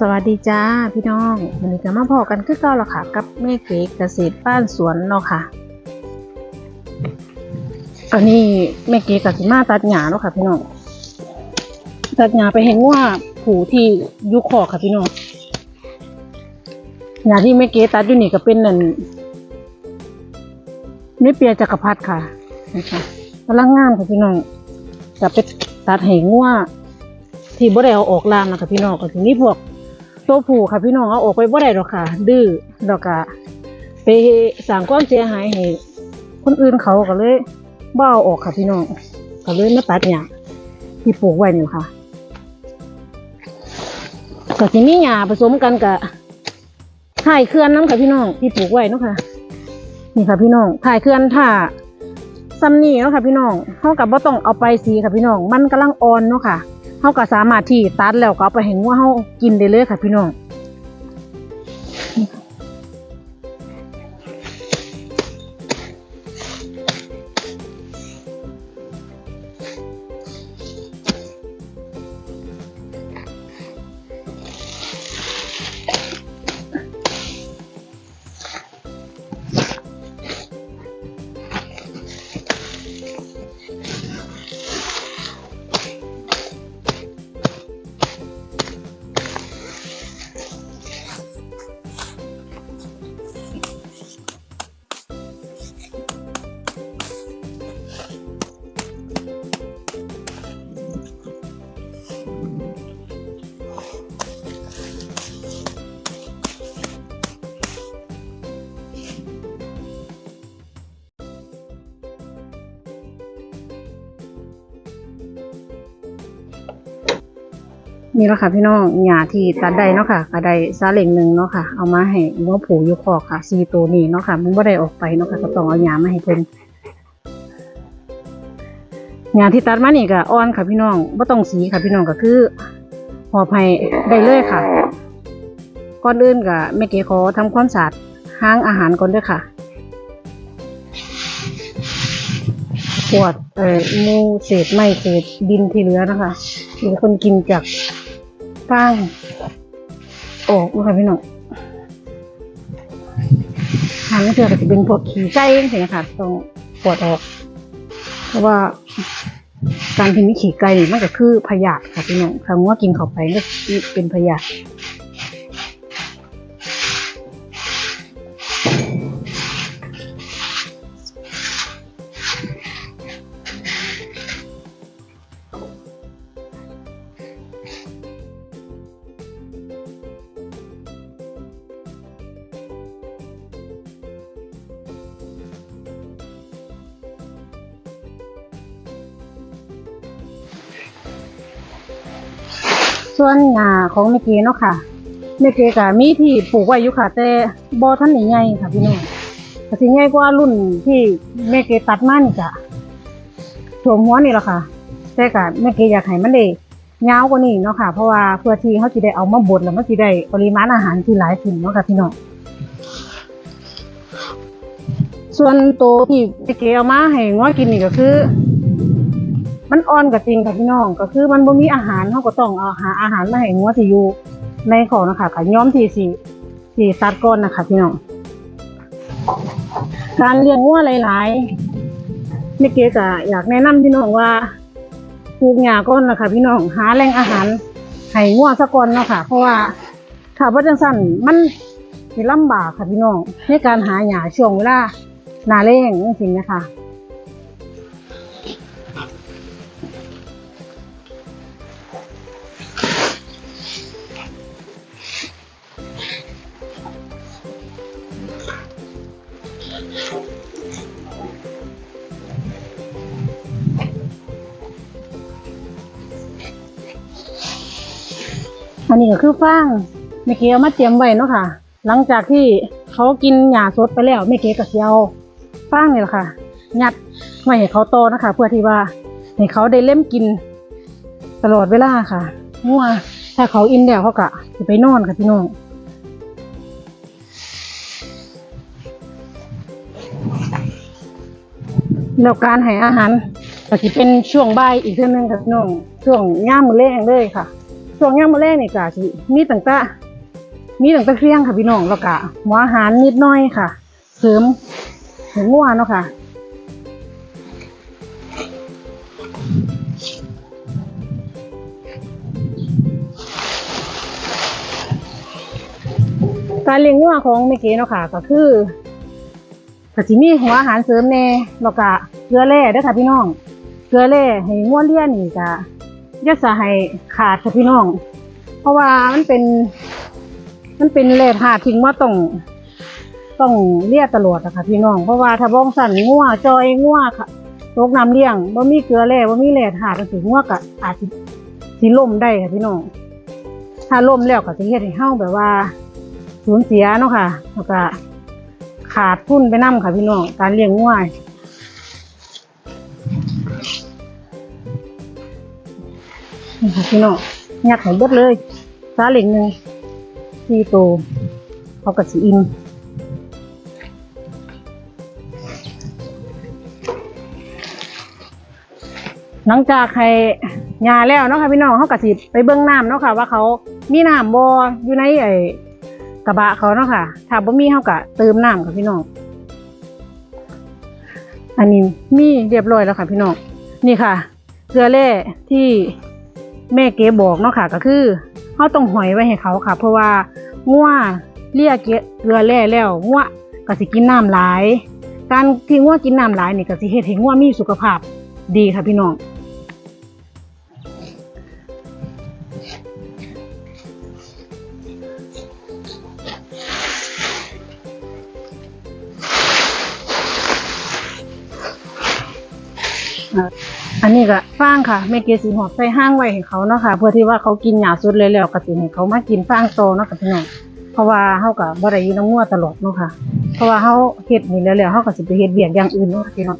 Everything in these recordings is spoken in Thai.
สวัสดีจ้าพี่น้องวันนี้ก็มาพอกันคือเก่าและค่ะ กับแม่เก๋เกษตรบ้านสวนเนาะค่ะอันนี้แม่เก๋กับสิมาตัดหญ้าเนาะค่ะพี่น้องตัดหญ้าไปเห็นว่าผูที่อยุคอค่ะพี่น้องหญ้าที่แม่เก๋ตัดอยู่นี่ก็เป็นนั่นนี่เปียจักรพรรดิค่ะนะคะกำลังงามค่ะพี่น้องจะไปตัดให้งัวที่บ่ได้เอาออกลามนะคะพี่น้องก็ทีนี้พวก ตัวผู้ค่ะพี่น้องเอาออกไปบ่ได้หรอกค่ะ ดื้อแล้วก็ไปสร้างความเสียหายให้คนอื่นเขาก็เลยบ่าออกค่ะพี่น้องก็เลยมาตัดหญ้าที่ปลูกไว้นี่ค่ะก็สิมีหญ้าผสมกันกับถ่ายเคลื่อนน้ำค่ะพี่น้องที่ปลูกไว้เนาะค่ะ นี่ค่ะพี่น้องถ่ายเคลื่อนถ้าซ้ำนี่เนาะค่ะพี่น้องเฮากับบ่ต้องเอาไปสีค่ะพี่น้อง มันกำลังอ่อนเนาะค่ะ เขาก็สามารถที่ตัดแล้วก็เอาไปให้งัวเขากินได้เลยค่ะพี่น้อง นี่แหละค่ะพี่น้องหญ้าที่ตัดได้เนาะค่ะก็ได้ซาเล็งหนึ่งเนาะค่ะ เอามาให้งัวผูอยู่คอกค่ะสีตัวนี้เนาะค่ะมันบ่ได้ออกไปเนาะค่ะก็ต้องเอาหญ้ามาให้เพิ่นหญ้าที่ตัดมานี่ก็อ่อนค่ะพี่น้องบ่ต้องสีค่ะพี่น้องก็คือหอบให้ได้เลยค่ะ ก่อนอื่นก็แม่เก๋ขอทำความสะอาดห้างอาหารก่อนด้วยค่ะ วดเอ่อมูเศษไม้เศษดินที่เหลือนะคะมีคนกินจากฟางออกนะคะพี่น้องทางเพื่อก็จะเป็นพวกขี้ไก่เองนะคะต้องปวดออก เพราะว่าการที่มีขี้ไก่มันก็คือพยาธิค่ะพี่น้องถ้างัวกินเข้าไปก็เป็นพยาธิ ส่วนหญ้าของแม่เก๋เนาะค่ะแม่เก๋ก็มีที่ปลูกไว้อยู่ค่ะ แต่บ่ทันได้ใหญ่ค่ะพี่น้องก็สิใหญ่กว่ารุ่นที่แม่เก๋ตัดมานี่จ้ะถ่วหัวนี่แหละค่ะ แต่ก็แม่เก๋อยากให้มันได้ยาวกว่านี้เนาะค่ะ เพราะว่าเพื่อที่เขาสิได้เอามาบดแล้วมันสิได้ปริมาณอาหารที่หลายขึ้นเนาะค่ะพี่น้องส่วนตัวที่แม่เก๋เอามาให้ง้อกินนี่ก็คือ มันอ่อนก็จริงค่ะพี่น้องก็คือมันบ่มีอาหารเขาก็ต้องเอาหาอาหารมาให้งัวที่อยู่ในของนะคะก็ย้อมทีสีสีตัดก้อนนะคะพี่น้อง การเลี้ยงงัวหลายๆนี่เก๋ก็อยากแนะนำพี่น้องว่าปลูกหญ้าก้อนนะคะพี่น้องหาแหล่งอาหารให้งัวซะก่อนเนาะค่ะเพราะว่าถ้าว่าจังซั่นมันสิลำบากค่ะพี่น้องในการหาหญ้าช่วงเวลาหนาแล้งจังซี่นะคะ อันนี้ก็คือฟางแม่เก๋เอามาเตรียมไว้เนาะค่ะ หลังจากที่เขากินหญ้าสดไปแล้วแม่เก๋ก็สิเอาฟางนี่แหละค่ะยัดไว้ให้เขาโตนะคะ เพื่อที่ว่าให้เขาได้เล่มกินตลอดเวลาค่ะงัวถ้าเขาอิ่มแล้วเขาก็จะไปนอนค่ะพี่น้อง แล้วการให้อาหารก็จะเป็นช่วงบ่ายอีกเท่านึงค่ะพี่น้องช่วงย่ามมือแรงเลยค่ะ ช่วงย่างมาแรกนี่ก็สิมีตั้งแต่มีตั้งแต่เที่ยงค่ะพี่น้องแล้วก็หัวอาหารนิดหน้อยค่ะ เสริมถึงงัวเนาะค่ะการเลี้ยงงัวของเมเก๋เนาะค่ะก็คือ ก็สิมีหัวอาหารเสริมแน่แล้วก็เกลือแร่เด้อค่ะพี่น้อง เกลือแร่ให้งัวเลี้ยนนี่ก็อย่าสะให้ขาดค่ะพี่น้อง เพราะว่ามันเป็น มันเป็นแร่ธาตุทิ้งว่าต้องต้องเลียตลอดอะค่ะพี่น้อง เพราะว่าถ้าบ้องสั่นงัวจอยงัวค่ะตกน้ำเลี้ยงบ่มีเกลือแร่บ่มีแร่ธาตุจังซี่งัวก็อาจสิสิล่มได้ค่ะพี่น้อง ถ้าล่มแล้วก็สิเฮ็ดให้เฮาแบบว่าสูญเสียเนาะค่ะแล้วก็ ขาดทุนไปนํค่ะพี่น้องการเลี้ยงงัวนี่ค่ะพี่น้องยัดให้เบิดเลยซาเหล็งหนึ่งสี่ตัวเขากระสีอินหลังจากให้ยาแล้วเนาะค่ะพี่น้องเขากระสิไปเบิ้งน้ำเนาะค่ะว่าเขามีน้ำบ่อยู่ในไอ กระบะเขาเนาะค่ะ ถ้าบ่มีเฮาก็เติมน้ำค่ะพี่น้อง อันนี้มีเรียบร้อยแล้วค่ะพี่น้อง นี่ค่ะ เกลือแร่ที่แม่เก๋บอกเนาะค่ะ ก็คือเฮาต้องหอยไว้ให้เขาค่ะ เพราะว่างัวเลียเกลือแร่แล้วงัวก็สิกินน้ำหลาย การที่งัวกินน้ำหลายนี่ก็สิเฮ็ดให้งัวมีสุขภาพดีค่ะพี่น้อง อันนี้ก็ฟางค่ะแม่เกสีหอบใส่ห้างไว้ให้เขาเนาะค่ะ เพื่อที่ว่าเขากินหยาสุดเลยแล้วก็สิให้เขามากินฟางโตเนาะค่ะพี่น้องเพราะว่าเขากับ่ได้อยู่น้ำงัวตลอดเนาะค่ะ เพราะว่าเขาเห็ดนี่แล้วแล้วเขาก็สิไปเห็ดเบียกอย่างอื่นเนาะค่ะพี่น้อง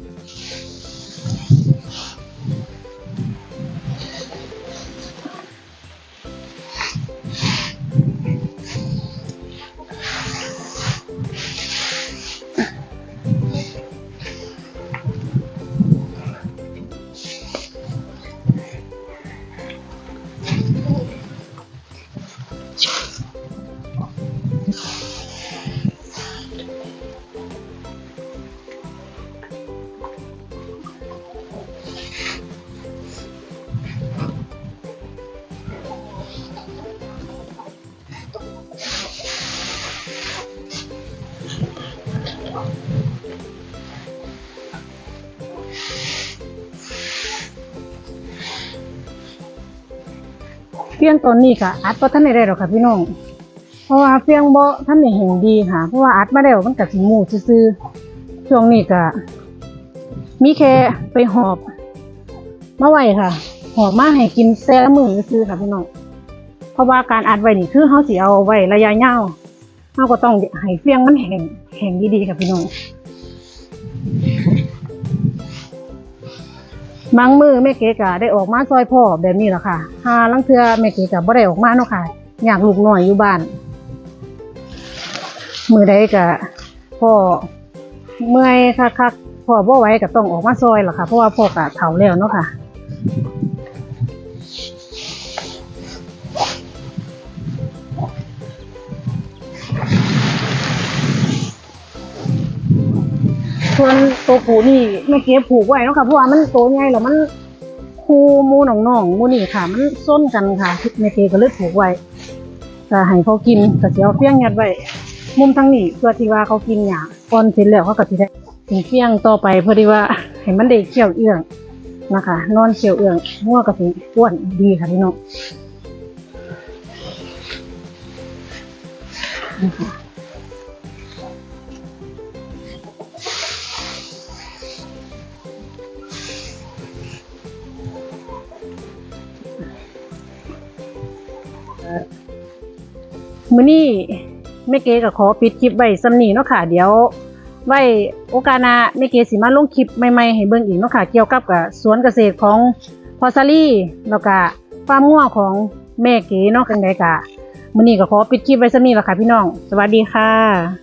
เฟียงตอนนี้ก็อัดบ่ทันได้ได้หรอกค่ะพี่น้อง เพราะว่าเฟียงบ่ทันได้แห่งดีค่ะ เพราะว่าอัดมาแล้วมันก็สิหมู่ซื่อช่วงนี้ก็มีแค่ไปหอบมาไว้ค่ะ หอบมาให้กินแต่ละมื้อซื่อค่ะพี่น้องเพราะว่าการอัดไว้นี่คือเฮาสิเอาไว้ระยะยาวเฮาก็ต้องให้เฟียงมันแห้งแห้งดีๆค่ะพี่น้อง บางมือแม่เก๋กะได้ออกมาซอยพ่อแบบนี้แหละค่ะหาลังเทือแม่เก๋กะบ่ได้ออกมาเนาะค่ะ อยากลูกหน่อยอยู่บ้าน มือใดกะพ่อเมื่อยคักๆพ่อบ่ไหวก็ต้องออกมาซอยล่ะค่ะ เพราะว่าพ่อกะเฒ่าแล้วเนาะค่ะ ตัวผูนี่แม่เก็บผูกไว้เนาะค่ะเพราะว่ามันโตใหญ่แล้วมันคูมูหนองๆหมูนี่ค่ะ มันส้นกันค่ะแม่เก็ก็เลยผูกไว้ก็ให้เขากินก็สิเอาเฟี้ยงยัดไว้มุมทางนี้เพื่อที่ว่าเขากินหญ้าก่อนเสร็จแล้วเขาก็สิได้ถึงเฟี้ยงต่อไปเพื่อที่ว่าให้มันได้เคี่ยวเอื้องนะคะ นอนเคี่ยวเอื้องงัวก็สิอ้วนดีค่ะพี่น้อง มื้อนี้แม่เก๋ก็ขอปิดคลิปไว้สำนีเนาะค่ะ เดี๋ยว ไว้โอกาสหน้าแม่เก๋สิมาลงคลิปใหม่ๆให้เบิ่งอีกเนาะค่ะ เกี่ยวกับกับสวนเกษตรของพอซารี่แล้วก็ฟาร์มงัวของแม่เก๋เนาะจังไดกะมื้อนี้ก็ขอปิดคลิปไว้สำนี้ล่ะค่ะพี่น้อง สวัสดีค่ะ